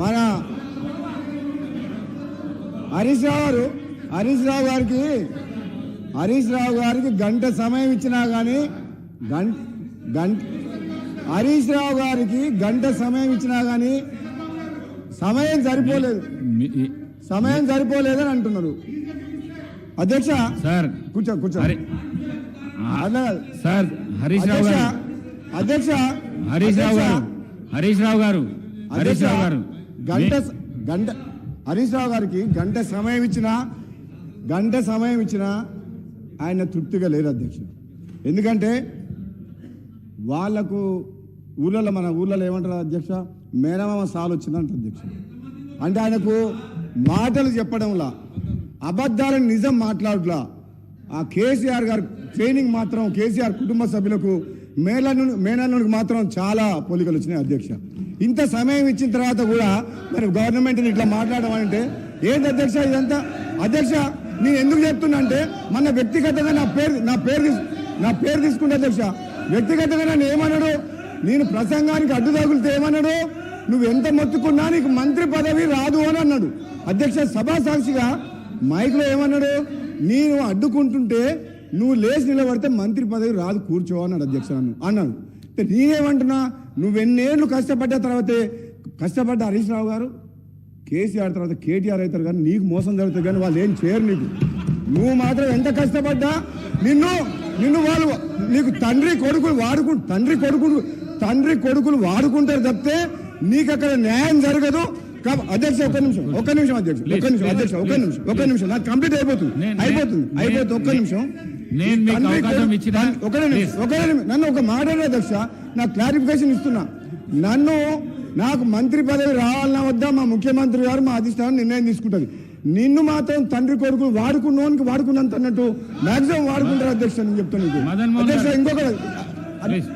మన హరీష్ రావు గారు హరీష్ రావు గారికి హరీష్ రావు గారికి గంట సమయం ఇచ్చినా కానీ గంట గంట హరీష్ రావు గారికి గంట సమయం ఇచ్చినా కానీ సమయం సరిపోలేదు. సమయం సరిపోలేదని అంటున్నారు. అధ్యక్ష సార్ కూర్చో కూర్చో. సార్ హరీష్ రావు అధ్యక్ష గారు. అధ్యక్ష హరీష్ రావు గారు హరీష్ రావు గారు హరీష్ రావు గారు. గంట గంట హరీష్ రావు గారికి గంట సమయం ఇచ్చిన గంట సమయం ఇచ్చిన ఆయన తృప్తిగా లేరు అధ్యక్ష ఎందుకంటే వాళ్ళకు ఊళ్ళలో మన ఊళ్ళలో ఏమంటారు అధ్యక్ష? మేనమామ సాలు వచ్చిందంట అధ్యక్ష అంటే ఆయనకు మాటలు చెప్పడంలా అబద్ధాలను నిజం మాట్లాడలా ఆ కేసీఆర్ గారు ట్రైనింగ్ మాత్రం కేసీఆర్ కుటుంబ సభ్యులకు మేనల్లు మేనల్లుడికి మాత్రం చాలా పోలికలు వచ్చినాయి అధ్యక్ష. ఇంత సమయం ఇచ్చిన తర్వాత కూడా మరి గవర్నమెంట్ని ఇట్లా మాట్లాడడం అంటే ఏంటి అధ్యక్ష ఇదంతా? అధ్యక్ష నేను ఎందుకు చెప్తున్నా అంటే మన వ్యక్తిగతంగా నా పేరు నా పేరు తీసు- నా పేరు తీసుకుంటే అధ్యక్ష వ్యక్తిగతంగా నన్ను ఏమన్నాడు? నేను ప్రసంగానికి అడ్డు తగులితే ఏమన్నాడు? నువ్వు ఎంత మొత్తుకున్నా నీకు మంత్రి పదవి రాదు అని అన్నాడు. అధ్యక్ష సభా సాక్షిగా మైక్లో ఏమన్నాడు? నేను అడ్డుకుంటుంటే నువ్వు లేచి నిలబడితే మంత్రి పదవి రాదు కూర్చో అన్నాడు అధ్యక్ష నన్ను. అన్నాడు. నేనేమంటున్నా? నువ్వెన్నేళ్ళు కష్టపడ్డ తర్వాతే కష్టపడ్డ హరీష్ రావు గారు కేసీఆర్ తర్వాత కేటీఆర్ అవుతారు కానీ నీకు మోసం జరుగుతుంది కానీ వాళ్ళు ఏం చేయరు నీకు. నువ్వు మాత్రం ఎంత కష్టపడ్డా నిన్ను నిన్ను వాళ్ళు నీకు తండ్రి కొడుకులు వాడుకు తండ్రి కొడుకులు తండ్రి కొడుకులు వాడుకుంటారు తప్పితే నీకు అక్కడ న్యాయం జరగదు. అధ్యక్ష ఒక్క నిమిషం ఒక్క నిమిషం అధ్యక్ష ఒక్క నిమిషం అధ్యక్ష ఒక్క నిమిషం ఒక్క నిమిషం. నాకు కంప్లీట్ అయిపోతుంది. అయిపోతుంది అయిపోతుంది ఒక్క నిమిషం. నేను మీకు అవకాశం ఇచ్చినా- నన్ను ఒక మాట అధ్యక్ష? నాకు క్లారిఫికేషన్ ఇస్తున్నా. నన్ను నాకు మంత్రి పదవి రావాలన్నా వద్దా? మా ముఖ్యమంత్రి గారు మా అధిష్టానం నిర్ణయం తీసుకుంటుంది. నిన్ను మాత్రం తండ్రి కొడుకు వాడుకున్నోనికి వాడుకున్నంత అన్నట్టు మాక్సిమం వాడుకుంటారు అధ్యక్ష నేను చెప్తాను అధ్యక్ష. ఇంకొక ప్లీజ్.